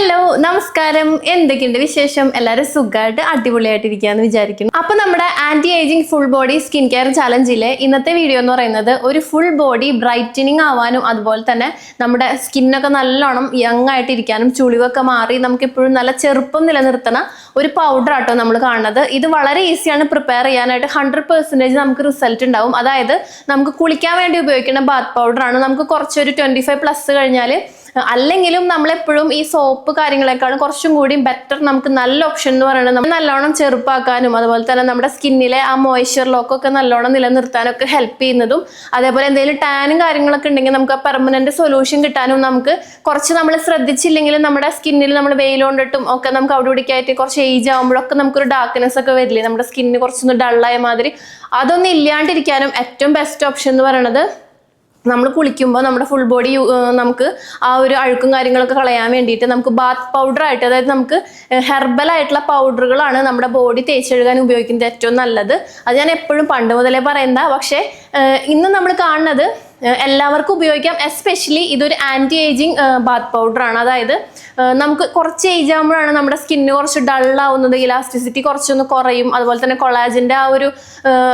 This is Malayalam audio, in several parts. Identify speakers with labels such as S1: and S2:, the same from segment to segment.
S1: ഹലോ നമസ്കാരം. എന്തൊക്കെയുണ്ട് വിശേഷം? എല്ലാവരും സുഖമായിട്ട് അടിപൊളിയായിട്ട് ഇരിക്കാന്ന് വിചാരിക്കുന്നു. അപ്പൊ നമ്മുടെ anti ageing full body skin care ചലഞ്ചിലെ ഇന്നത്തെ വീഡിയോ എന്ന് പറയുന്നത് ഒരു ഫുൾ ബോഡി ബ്രൈറ്റനിങ് ആവാനും അതുപോലെ തന്നെ നമ്മുടെ സ്കിന്നൊക്കെ നല്ലോണം യങ് ആയിട്ടിരിക്കാനും ചുളിവൊക്കെ മാറി നമുക്ക് എപ്പോഴും നല്ല ചെറുപ്പം നിലനിർത്തണ ഒരു പൗഡർ ആട്ടോ നമ്മൾ കാണുന്നത്. ഇത് വളരെ ഈസിയാണ് പ്രിപ്പയർ ചെയ്യാനായിട്ട് ഹൺഡ്രഡ് പെർസെന്റേജ് നമുക്ക് റിസൾട്ട് ഉണ്ടാവും. അതായത് നമുക്ക് കുളിക്കാൻ വേണ്ടി ഉപയോഗിക്കുന്ന ബാത്ത് പൗഡർ ആണ്. നമുക്ക് കുറച്ചൊരു ട്വന്റി ഫൈവ് പ്ലസ് കഴിഞ്ഞാൽ അല്ലെങ്കിലും നമ്മളെപ്പോഴും ഈ സോപ്പ് കാര്യങ്ങളെക്കാളും കുറച്ചും കൂടി ബെറ്റർ നമുക്ക് നല്ല ഓപ്ഷൻ എന്ന് പറയുന്നത് നമ്മൾ നല്ലോണം ചെറുപ്പാക്കാനും അതുപോലെ തന്നെ നമ്മുടെ സ്കിന്നിലെ ആ മോയ്സ്ചർ ലോക്കൊക്കെ നല്ലോണം നിലനിർത്താനൊക്കെ ഹെൽപ്പ് ചെയ്യുന്നതും അതേപോലെ എന്തെങ്കിലും ടാനും കാര്യങ്ങളൊക്കെ ഉണ്ടെങ്കിൽ നമുക്ക് ആ പെർമനന്റ് സൊല്യൂഷൻ കിട്ടാനും നമുക്ക് കുറച്ച് നമ്മൾ ശ്രദ്ധിച്ചില്ലെങ്കിൽ നമ്മുടെ സ്കിന്നിൽ നമ്മൾ വെയിൽ കൊണ്ടിട്ടും ഒക്കെ നമുക്ക് അവിടെ ഇവിടേക്കായിട്ട് കുറച്ച് ഏജ് ആകുമ്പോഴൊക്കെ നമുക്കൊരു ഡാർക്ക്നെസ് ഒക്കെ വരില്ലേ? നമ്മുടെ സ്കിന്നിന് കുറച്ചൊന്ന് ഡള്ളായ മാതിരി. അതൊന്നും ഇല്ലാണ്ടിരിക്കാനും ഏറ്റവും ബെസ്റ്റ് ഓപ്ഷൻ എന്ന് പറയുന്നത് നമ്മൾ കുളിക്കുമ്പോൾ നമ്മുടെ ഫുൾ ബോഡി നമുക്ക് ആ ഒരു അഴുക്കും കാര്യങ്ങളൊക്കെ കളയാൻ വേണ്ടിയിട്ട് നമുക്ക് ബാത്ത് പൗഡർ ആയിട്ട് അതായത് നമുക്ക് ഹെർബൽ ആയിട്ടുള്ള പൗഡറുകളാണ് നമ്മുടെ ബോഡി തേച്ചെഴുകാൻ ഉപയോഗിക്കുന്നത് ഏറ്റവും നല്ലത്. അത് ഞാൻ എപ്പോഴും പണ്ട് മുതലേ പറയുന്ന പക്ഷേ ഇന്ന് നമ്മൾ കാണുന്നത് എല്ലാവർക്കും ഉപയോഗിക്കാം. എസ്പെഷ്യലി ഇതൊരു ആന്റി ഏജിങ് ബാത്ത് പൗഡറാണ് അതായത് നമുക്ക് കുറച്ച് ഏജ് ആകുമ്പോഴാണ് നമ്മുടെ സ്കിന്ന് കുറച്ച് ഡൾ ആവുന്നത് ഇലാസ്റ്റിസിറ്റി കുറച്ചൊന്ന് കുറയും അതുപോലെ തന്നെ കൊളാജിന്റെ ആ ഒരു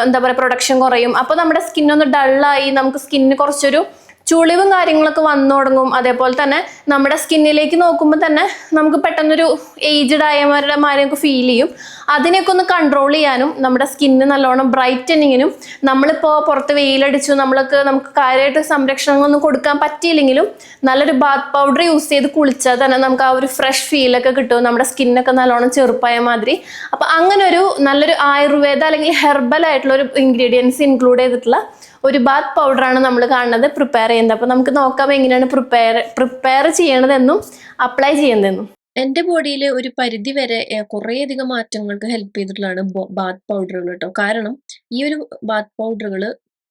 S1: എന്താ പറയുക പ്രൊഡക്ഷൻ കുറയും. അപ്പോൾ നമ്മുടെ സ്കിന്നൊന്ന് ഡള്ളായി നമുക്ക് സ്കിന്നിന് കുറച്ചൊരു ചുളിവും കാര്യങ്ങളൊക്കെ വന്നു തുടങ്ങും. അതേപോലെ തന്നെ നമ്മുടെ സ്കിന്നിലേക്ക് നോക്കുമ്പോൾ തന്നെ നമുക്ക് പെട്ടെന്നൊരു ഏജ്ഡ് ആയവരുടെ മാരെയൊക്കെ ഫീൽ ചെയ്യും. അതിനെയൊക്കെ ഒന്ന് കൺട്രോൾ ചെയ്യാനും നമ്മുടെ സ്കിന്ന് നല്ലോണം ബ്രൈറ്റനിങ്ങിനും നമ്മളിപ്പോൾ പുറത്ത് വെയിലടിച്ചു നമ്മൾക്ക് നമുക്ക് കാര്യമായിട്ട് സംരക്ഷണങ്ങളൊന്നും കൊടുക്കാൻ പറ്റിയില്ലെങ്കിലും നല്ലൊരു ബാത്ത് പൗഡർ യൂസ് ചെയ്ത് കുളിച്ചാൽ തന്നെ നമുക്ക് ആ ഒരു ഫ്രഷ് ഫീലൊക്കെ കിട്ടും. നമ്മുടെ സ്കിന്നൊക്കെ നല്ലോണം ചെറുപ്പായ മാതിരി. അപ്പം അങ്ങനെ ഒരു നല്ലൊരു ആയുർവേദ അല്ലെങ്കിൽ ഹെർബൽ ആയിട്ടുള്ള ഒരു ഇൻഗ്രീഡിയൻസ് ഇൻക്ലൂഡ് ചെയ്തിട്ടുള്ള ഒരു ബാത്ത് പൗഡറാണ് നമ്മൾ കാണുന്നത് പ്രിപ്പയർ ചെയ്യുന്നത്. അപ്പോൾ നമുക്ക് നോക്കാം എങ്ങനെയാണ് പ്രിപ്പയർ പ്രിപ്പയർ ചെയ്യണതെന്നും അപ്ലൈ ചെയ്യുന്നതെന്നും.
S2: എന്റെ ബോഡിയിൽ ഒരു പരിധി വരെ കുറേയധികം മാറ്റങ്ങൾക്ക് ഹെൽപ്പ് ചെയ്തിട്ടുള്ളതാണ് ബാത്ത് പൗഡറുകൾ കേട്ടോ കാരണം ഈ ഒരു ബാത്ത് പൗഡറുകൾ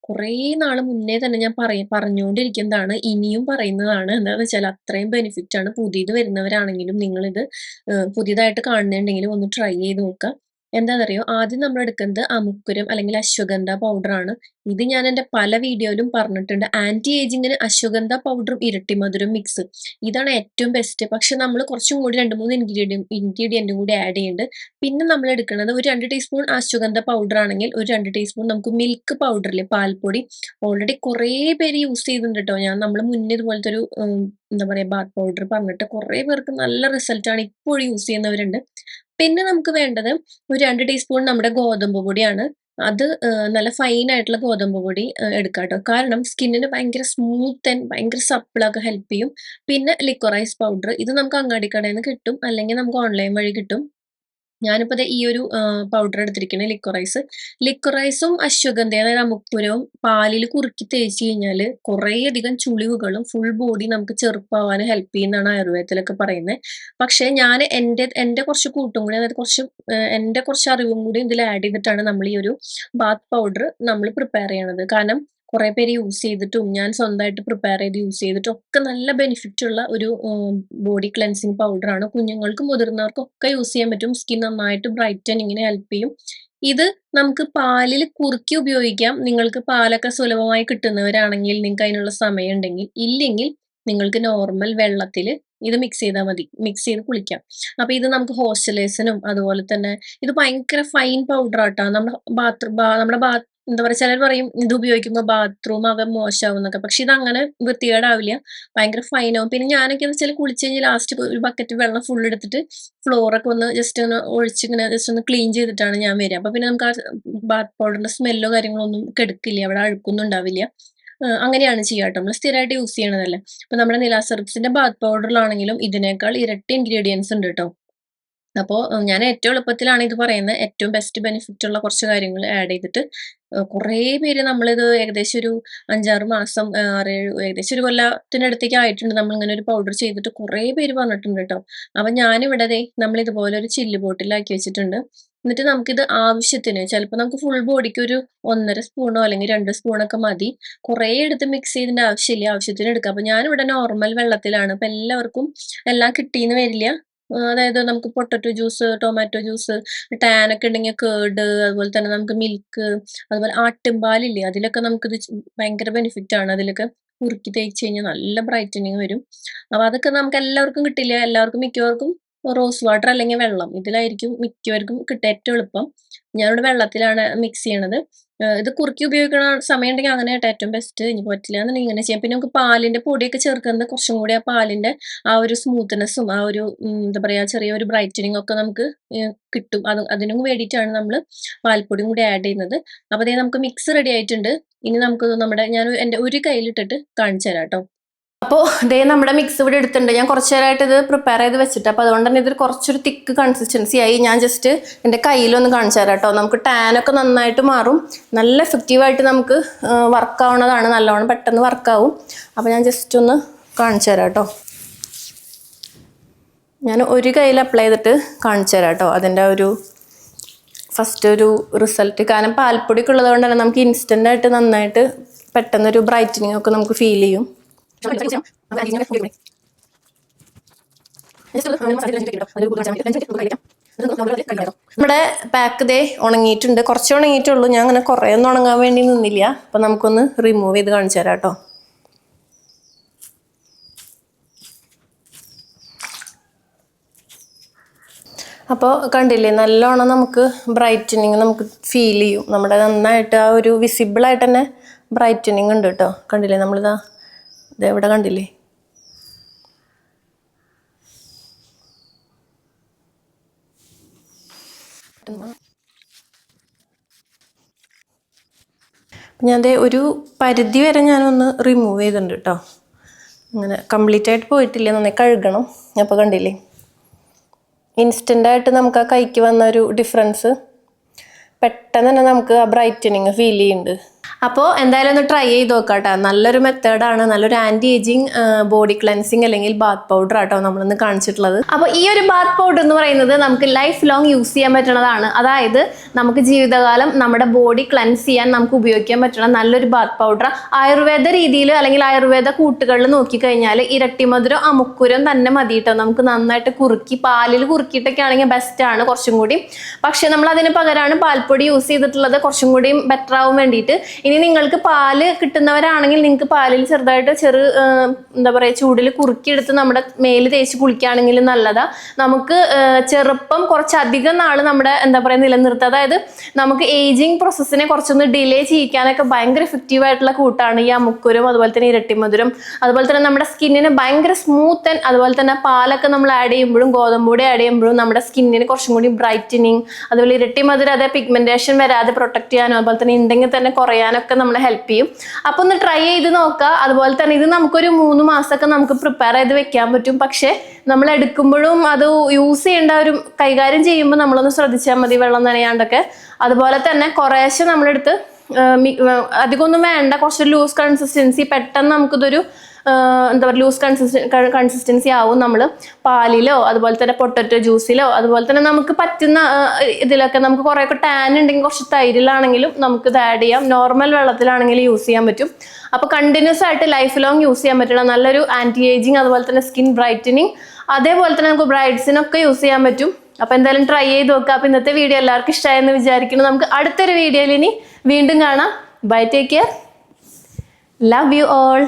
S2: കുറേ നാൾ മുന്നേ തന്നെ ഞാൻ പറയ പറഞ്ഞുകൊണ്ടിരിക്കുന്നതാണ് ഇനിയും പറയുന്നതാണ്. എന്താണെന്ന് വെച്ചാൽ അത്രയും ബെനിഫിറ്റ് ആണ്. പുതിയത് വരുന്നവരാണെങ്കിലും നിങ്ങളിത് പുതിയതായിട്ട് കാണുന്നുണ്ടെങ്കിലും ഒന്ന് ട്രൈ ചെയ്ത് നോക്കുക എന്താണെന്നറിയോ ആദ്യം നമ്മൾ എടുക്കുന്നത് അമുക്കുരം അല്ലെങ്കിൽ അശ്വഗന്ധ പൗഡറാണ് ഇത് ഞാൻ എന്റെ പല വീഡിയോയിലും പറഞ്ഞിട്ടുണ്ട്. ആന്റി ഏജിങ്ങിന് അശ്വഗന്ധ പൗഡറും ഇരട്ടി മധുരം മിക്സ് ഇതാണ് ഏറ്റവും ബെസ്റ്റ് പക്ഷെ നമ്മൾ കുറച്ചും കൂടി രണ്ട് മൂന്ന് ഇൻഗ്രീഡിയൻ ഇൻഗ്രീഡിയന്റും കൂടി ആഡ് ചെയ്യുന്നുണ്ട് പിന്നെ നമ്മൾ എടുക്കുന്നത് ഒരു രണ്ട് ടീസ്പൂൺ അശ്വഗന്ധ പൗഡർ ആണെങ്കിൽ ഒരു രണ്ട് ടീസ്പൂൺ നമുക്ക് മിൽക്ക് പൗഡറിൽ പാൽപ്പൊടി. ഓൾറെഡി കുറേ പേര് യൂസ് ചെയ്തിട്ടുണ്ട് കേട്ടോ ഞാൻ നമ്മൾ മുന്നേ ഇതുപോലത്തെ ഒരു എന്താ പറയുക ബാത്ത് പൗഡർ പറഞ്ഞിട്ട് കുറേ പേർക്ക് നല്ല റിസൾട്ടാണ് ഇപ്പോഴും യൂസ് ചെയ്യുന്നവരുണ്ട്. പിന്നെ നമുക്ക് വേണ്ടത് ഒരു രണ്ട് ടീസ്പൂൺ നമ്മുടെ ഗോതമ്പ് പൊടിയാണ്. അത് നല്ല ഫൈൻ ആയിട്ടുള്ള ഗോതമ്പ് പൊടി എടുക്കുക കേട്ടോ കാരണം സ്കിന്നിന് ഭയങ്കര സ്മൂത്ത് ആൻഡ് ഭയങ്കര സപ്പിളൊക്കെ ഹെൽപ്പ് ചെയ്യും. പിന്നെ ലിക്വറൈസ് പൗഡർ ഇത് നമുക്ക് അങ്ങാടിക്കടയിൽ നിന്ന് കിട്ടും. അല്ലെങ്കിൽ നമുക്ക് ഓൺലൈൻ വഴി കിട്ടും. ഞാനിപ്പോൾ ഈ ഒരു പൗഡർ എടുത്തിരിക്കുന്നത് ലിക്വറൈസ് ലിക്വറൈസും അശ്വഗന്ധ അതായത് അമുക്കുരവും പാലിൽ കുറുക്കി തേച്ച് കഴിഞ്ഞാൽ കുറേയധികം ചുളിവുകളും ഫുൾ ബോഡി നമുക്ക് ചെറുപ്പാവാൻ ഹെൽപ്പ് ചെയ്യുന്നതാണ് ആയുർവേദത്തിലൊക്കെ പറയുന്നത് പക്ഷെ ഞാൻ എന്റെ എന്റെ കുറച്ച് കൂട്ടും കൂടി അതായത് കുറച്ച് എന്റെ കുറച്ച് അറിവും കൂടി ഇതിൽ ആഡ് ചെയ്തിട്ടാണ് നമ്മൾ ഈ ഒരു ബാത്ത് പൗഡർ നമ്മൾ പ്രിപ്പയർ ചെയ്യണത്. കാരണം കുറേ പേര് യൂസ് ചെയ്തിട്ടും ഞാൻ സ്വന്തമായിട്ട് പ്രിപ്പയർ ചെയ്ത് യൂസ് ചെയ്തിട്ടും ഒക്കെ നല്ല ബെനിഫിറ്റ് ഉള്ള ഒരു ബോഡി ക്ലെൻസിങ് പൗഡറാണ് കുഞ്ഞുങ്ങൾക്കും മുതിർന്നവർക്കും ഒക്കെ യൂസ് ചെയ്യാൻ പറ്റും. സ്കിൻ നന്നായിട്ട് ബ്രൈറ്റനിങ്ങിന് ഹെൽപ്പ് ചെയ്യും. ഇത് നമുക്ക് പാലിൽ കുറുക്കി ഉപയോഗിക്കാം. നിങ്ങൾക്ക് പാലൊക്കെ സുലഭമായി കിട്ടുന്നവരാണെങ്കിൽ നിങ്ങൾക്ക് അതിനുള്ള സമയം ഉണ്ടെങ്കിൽ. ഇല്ലെങ്കിൽ നിങ്ങൾക്ക് നോർമൽ വെള്ളത്തിൽ ഇത് മിക്സ് ചെയ്താൽ മതി. മിക്സ് ചെയ്ത് കുളിക്കാം. അപ്പൊ ഇത് നമുക്ക് ഹോസ്റ്റലേഴ്സിനും അതുപോലെ തന്നെ ഇത് ഭയങ്കര ഫൈൻ പൗഡർ ആട്ടോ. നമ്മുടെ ബാത്റൂം നമ്മുടെ എന്താ പറയുക ചിലർ പറയും ഇത് ഉപയോഗിക്കുമ്പോൾ ബാത്റൂം ആകെ മോശമാവും എന്നൊക്കെ. പക്ഷെ ഇത് അങ്ങനെ വൃത്തികേടാവില്ല. ഭയങ്കര ഫൈൻ ആവും. പിന്നെ ഞാനൊക്കെ വെച്ചാൽ കുളിച്ച് കഴിഞ്ഞ് ലാസ്റ്റ് ഒരു ബക്കറ്റ് വെള്ളം ഫുൾ എടുത്തിട്ട് ഫ്ലോറൊക്കെ ഒന്ന് ജസ്റ്റ് ഒന്ന് ഒഴിച്ച് ഇങ്ങനെ ജസ്റ്റ് ഒന്ന് ക്ലീൻ ചെയ്തിട്ടാണ് ഞാൻ വരിക. അപ്പൊ പിന്നെ നമുക്ക് ആ ബാത്ത് പൗഡറിന്റെ സ്മെല്ലോ കാര്യങ്ങളോ ഒന്നും കെടുക്കില്ല അവിടെ അഴുക്കൊന്നും ഉണ്ടാവില്ല. അങ്ങനെയാണ് ചെയ്യുക കേട്ടോ. നമ്മൾ സ്ഥിരമായിട്ട് യൂസ് ചെയ്യണതല്ലേ. അപ്പൊ നമ്മുടെ നിലാസെറിപ്സിന്റെ ബാത്ത് പൗഡറിലാണെങ്കിലും ഇതിനേക്കാൾ ഇരട്ടി ഇൻഗ്രീഡിയൻസ് ഉണ്ട് കേട്ടോ. അപ്പോൾ ഞാൻ ഏറ്റവും എളുപ്പത്തിലാണ് ഇത് പറയുന്നത്. ഏറ്റവും ബെസ്റ്റ് ബെനിഫിറ്റ് ഉള്ള കുറച്ച് കാര്യങ്ങൾ ആഡ് ചെയ്തിട്ട് കുറേ പേര് നമ്മളിത് ഏകദേശം ഒരു അഞ്ചാറ് മാസം ആറ് ആറേഴ് ഏകദേശം ഒരു കൊല്ലത്തിനടുത്തേക്ക് ആയിട്ടുണ്ട്. നമ്മൾ ഇങ്ങനെ ഒരു പൗഡർ ചെയ്തിട്ട് കുറേ പേര് പറഞ്ഞിട്ടുണ്ട് കേട്ടോ. അപ്പം ഞാനിവിടെ നമ്മൾ ഇതുപോലെ ഒരു ചില്ല് ബോട്ടിലാക്കി വെച്ചിട്ടുണ്ട്. എന്നിട്ട് നമുക്കിത് ആവശ്യത്തിന് ചിലപ്പോൾ നമുക്ക് ഫുൾ ബോഡിക്ക് ഒരു ഒന്നര സ്പൂണോ അല്ലെങ്കിൽ രണ്ട് സ്പൂണൊക്കെ മതി. കുറേ എടുത്ത് മിക്സ് ചെയ്തിന്റെ ആവശ്യമില്ല. ആവശ്യത്തിന് എടുക്കാം. അപ്പം ഞാനിവിടെ നോർമൽ വെള്ളത്തിലാണ്. അപ്പം എല്ലാവർക്കും എല്ലാം കിട്ടിയെന്ന് വരില്ല. അതായത് നമുക്ക് potato juice tomato juice tan ഒക്കെ ഉണ്ടെങ്കിൽ കേർഡ് അതുപോലെ തന്നെ നമുക്ക് മിൽക്ക് അതുപോലെ ആട്ടിൻപാലില്ലേ അതിലൊക്കെ നമുക്കിത് ഭയങ്കര ബെനിഫിറ്റ് ആണ്. അതിലൊക്കെ കുറുക്കി തേച്ച് കഴിഞ്ഞാൽ നല്ല ബ്രൈറ്റനിങ് വരും. അപ്പൊ അതൊക്കെ നമുക്ക് എല്ലാവർക്കും കിട്ടില്ല. എല്ലാവർക്കും മിക്കവർക്കും റോസ് വാട്ടർ അല്ലെങ്കിൽ വെള്ളം. ഇതിലായിരിക്കും മിക്കവർക്കും കിട്ടുക ഏറ്റവും എളുപ്പം. ഞാനിവിടെ വെള്ളത്തിലാണ് മിക്സ് ചെയ്യണത്. ഇത് കുറുക്കി ഉപയോഗിക്കണ സമയം ഉണ്ടെങ്കിൽ അങ്ങനെ കേട്ടോ ഏറ്റവും ബെസ്റ്റ് ഇനി പറ്റില്ല എന്നുണ്ടെങ്കിൽ ഇങ്ങനെ ചെയ്യാം. പിന്നെ നമുക്ക് പാലിന്റെ പൊടിയൊക്കെ ചേർക്കുന്നത് കുറച്ചും കൂടി ആ പാലിന്റെ ആ ഒരു സ്മൂത്ത്നെസ്സും ആ ഒരു എന്താ പറയാ ചെറിയ ഒരു ബ്രൈറ്റനിങ് ഒക്കെ നമുക്ക് കിട്ടും. അത് അതിനും വേണ്ടിയിട്ടാണ് നമ്മൾ പാൽപ്പൊടിയും കൂടി ആഡ് ചെയ്യുന്നത്. അപ്പൊ അതേ നമുക്ക് മിക്സ് റെഡി ആയിട്ടുണ്ട്. ഇനി നമുക്ക് നമ്മുടെ ഞാൻ എന്റെ ഒരു കയ്യിലിട്ടിട്ട് കാണിച്ചു തരാം കേട്ടോ.
S1: അപ്പോൾ ഇതേ നമ്മുടെ മിക്സ് ഇവിടെ എടുത്തിട്ടുണ്ട്. ഞാൻ കുറച്ച് നേരമായിട്ട് ഇത് പ്രിപ്പയർ ചെയ്ത് വെച്ചിട്ട് അപ്പോൾ അതുകൊണ്ട് തന്നെ ഇതിൽ കുറച്ചൊരു തിക്ക് കൺസിസ്റ്റൻസി ആയി ഞാൻ ജസ്റ്റ് എന്റെ കയ്യിലൊന്ന് കാണിച്ചു തരാം കേട്ടോ. നമുക്ക് ടാനൊക്കെ നന്നായിട്ട് മാറും. നല്ല എഫക്റ്റീവായിട്ട് നമുക്ക് വർക്ക് ആവുന്നതാണ് നല്ലോണം പെട്ടെന്ന് വർക്കാവും അപ്പോൾ ഞാൻ ജസ്റ്റ് ഒന്ന് കാണിച്ചു തരാം കേട്ടോ. ഞാൻ ഒരു കയ്യിൽ അപ്ലൈ ചെയ്തിട്ട് കാണിച്ചു തരാം കേട്ടോ അതിന്റെ ഒരു ഫസ്റ്റ് ഒരു റിസൾട്ട് കാരണം പാൽപ്പൊടിയൊക്കെ കൊണ്ട് തന്നെ നമുക്ക് ഇൻസ്റ്റന്റായിട്ട് നന്നായിട്ട് പെട്ടെന്നൊരു ബ്രൈറ്റനിങ് ഒക്കെ നമുക്ക് ഫീൽ ചെയ്യും. നമ്മുടെ പാക്ക് ദേ ഉണങ്ങിയിട്ടുണ്ട്. കുറച്ച് ഉണങ്ങിയിട്ടുള്ളൂ. ഞാൻ അങ്ങനെ കുറേ ഒന്നും ഉണങ്ങാൻ വേണ്ടി നിന്നില്ല. അപ്പൊ നമുക്കൊന്ന് റിമൂവ് ചെയ്ത് കാണിച്ചു തരാം കേട്ടോ. അപ്പോൾ കണ്ടില്ലേ നല്ലോണം നമുക്ക് ബ്രൈറ്റനിങ് നമുക്ക് ഫീൽ ചെയ്യും. നമ്മുടെ നന്നായിട്ട് ആ ഒരു വിസിബിളായിട്ട് തന്നെ ബ്രൈറ്റനിങ് ഉണ്ട് കേട്ടോ. കണ്ടില്ലേ നമ്മളിതാ ഇത് എവിടെ കണ്ടില്ലേ ഞാൻ ദേ ഒരു പരിധി വരെ ഞാനൊന്ന് റിമൂവ് ചെയ്തിട്ടുണ്ട് കേട്ടോ. അങ്ങനെ കംപ്ലീറ്റ് ആയിട്ട് പോയിട്ടില്ല നന്നായി കഴുകണം. അപ്പോൾ കണ്ടില്ലേ? ഇൻസ്റ്റന്റ് ആയിട്ട് നമുക്ക് ആ കൈക്ക് വന്ന ഒരു ഡിഫറൻസ് പെട്ടെന്ന് തന്നെ നമുക്ക് ആ ബ്രൈറ്റനിങ് ഫീൽ ചെയ്യുന്നുണ്ട്. അപ്പോൾ എന്തായാലും ഒന്ന് ട്രൈ ചെയ്ത് നോക്കാട്ടോ. കേട്ടോ നല്ലൊരു മെത്തേഡാണ് നല്ലൊരു ആന്റി ഏജിങ് ബോഡി ക്ലെൻസിങ് അല്ലെങ്കിൽ ബാത്ത് പൗഡർ ആട്ടോ നമ്മളിന്ന് കാണിച്ചിട്ടുള്ളത്. അപ്പോൾ ഈ ഒരു ബാത്ത് പൗഡർ എന്ന് പറയുന്നത് നമുക്ക് ലൈഫ് ലോങ് യൂസ് ചെയ്യാൻ പറ്റുന്നതാണ്. അതായത് നമുക്ക് ജീവിതകാലം നമ്മുടെ ബോഡി ക്ലെൻസ് ചെയ്യാൻ നമുക്ക് ഉപയോഗിക്കാൻ പറ്റുന്ന നല്ലൊരു ബാത്ത് പൗഡർ ആയുർവേദ രീതിയിൽ അല്ലെങ്കിൽ ആയുർവേദ കൂട്ടുകളിൽ നോക്കിക്കഴിഞ്ഞാൽ ഇരട്ടിമധുരം അമുക്കുരം തന്നെ മതി കേട്ടോ നമുക്ക് നന്നായിട്ട് കുറുക്കി പാലിൽ കുറുക്കിയിട്ടൊക്കെ ആണെങ്കിൽ ബെസ്റ്റ് ആണ് കുറച്ചും കൂടി. പക്ഷേ നമ്മൾ അതിന് പകരമാണ് പാൽപ്പൊടി യൂസ് ചെയ്തിട്ടുള്ളത്. കുറച്ചും കൂടി ബെറ്റർ ആവാൻ വേണ്ടിയിട്ട് ഇനി നിങ്ങൾക്ക് പാൽ കിട്ടുന്നവരാണെങ്കിൽ നിങ്ങൾക്ക് പാലിൽ ചെറുതായിട്ട് ചെറു എന്താ പറയുക ചൂടിൽ കുറുക്കിയെടുത്ത് നമ്മുടെ മേൽ തേച്ച് കുളിക്കുകയാണെങ്കിൽ നല്ലതാ. നമുക്ക് ചെറുപ്പം കുറച്ചധികം നാൾ നമ്മുടെ എന്താ പറയുക നിലനിർത്തുക. അതായത് നമുക്ക് ഏജിങ് പ്രോസസ്സിനെ കുറച്ചൊന്ന് ഡിലേ ചെയ്യിക്കാനൊക്കെ ഭയങ്കര എഫക്റ്റീവ് ആയിട്ടുള്ള കൂട്ടാണ് ഈ അമുക്കുരം അതുപോലെ തന്നെ ഇരട്ടിമധുരം. അതുപോലെ തന്നെ നമ്മുടെ സ്കിന്നിന് ഭയങ്കര സ്മൂത്ത് ആൻഡ് അതുപോലെ തന്നെ പാലൊക്കെ നമ്മൾ ആഡ് ചെയ്യുമ്പോഴും ഗോതമ്പ് പൊടി ആഡ് ചെയ്യുമ്പോഴും നമ്മുടെ സ്കിന്നിന് കുറച്ചും കൂടി ബ്രൈറ്റനിങ് അതുപോലെ ഇരട്ടിമധുരം അതായത് പിഗ്മെന്റേഷൻ വരാതെ പ്രൊട്ടക്ട് ചെയ്യാനും അതുപോലെ തന്നെ ഉണ്ടെങ്കിൽ തന്നെ കുറയാനൊക്കെ നമ്മളെ ഹെൽപ്പ് ചെയ്യും. അപ്പൊ ഒന്ന് ട്രൈ ചെയ്ത് നോക്കുക അതുപോലെ തന്നെ ഇത് നമുക്കൊരു മൂന്ന് മാസമൊക്കെ നമുക്ക് പ്രിപ്പയർ ചെയ്ത് വെക്കാൻ പറ്റും. പക്ഷേ നമ്മൾ എടുക്കുമ്പോഴും അത് യൂസ് ചെയ്യേണ്ട ഒരു കൈകാര്യം ചെയ്യുമ്പോൾ നമ്മളൊന്ന് ശ്രദ്ധിച്ചാൽ മതി വെള്ളം നനയാണ്ടൊക്കെ. അതുപോലെ തന്നെ കുറേശ്ശെ നമ്മളെടുത്ത് അധികമൊന്നും വേണ്ട. കുറച്ച് ലൂസ് കൺസിസ്റ്റൻസി പെട്ടെന്ന് നമുക്കിതൊരു എന്താ പറയുക ലൂസ് കൺസിസ്റ്റൻ കൺസിസ്റ്റൻസി ആവും നമ്മൾ പാലിലോ അതുപോലെ തന്നെ പൊട്ടറ്റോ ജ്യൂസിലോ അതുപോലെ തന്നെ നമുക്ക് പറ്റുന്ന ഇതിലൊക്കെ നമുക്ക് കുറേയൊക്കെ ടാൻ ഉണ്ടെങ്കിൽ കുറച്ച് തൈരിലാണെങ്കിലും നമുക്ക് ഇത് ആഡ് ചെയ്യാം. നോർമൽ വെള്ളത്തിലാണെങ്കിലും യൂസ് ചെയ്യാൻ പറ്റും. അപ്പോൾ കണ്ടിന്യൂസ് ആയിട്ട് ലൈഫ് ലോങ് യൂസ് ചെയ്യാൻ പറ്റുന്ന നല്ലൊരു ആന്റി ഏജിങ് അതുപോലെ തന്നെ സ്കിൻ ബ്രൈറ്റനിങ് അതേപോലെ തന്നെ നമുക്ക് ബ്രൈഡ്സിനൊക്കെ യൂസ് ചെയ്യാൻ പറ്റും. അപ്പോൾ എന്തായാലും ട്രൈ ചെയ്ത് നോക്കുക അപ്പോൾ ഇന്നത്തെ വീഡിയോ എല്ലാവർക്കും ഇഷ്ടമായെന്ന് വിചാരിക്കുന്നു. നമുക്ക് അടുത്തൊരു വീഡിയോയിൽ ഇനി വീണ്ടും കാണാം. Bye take care love you all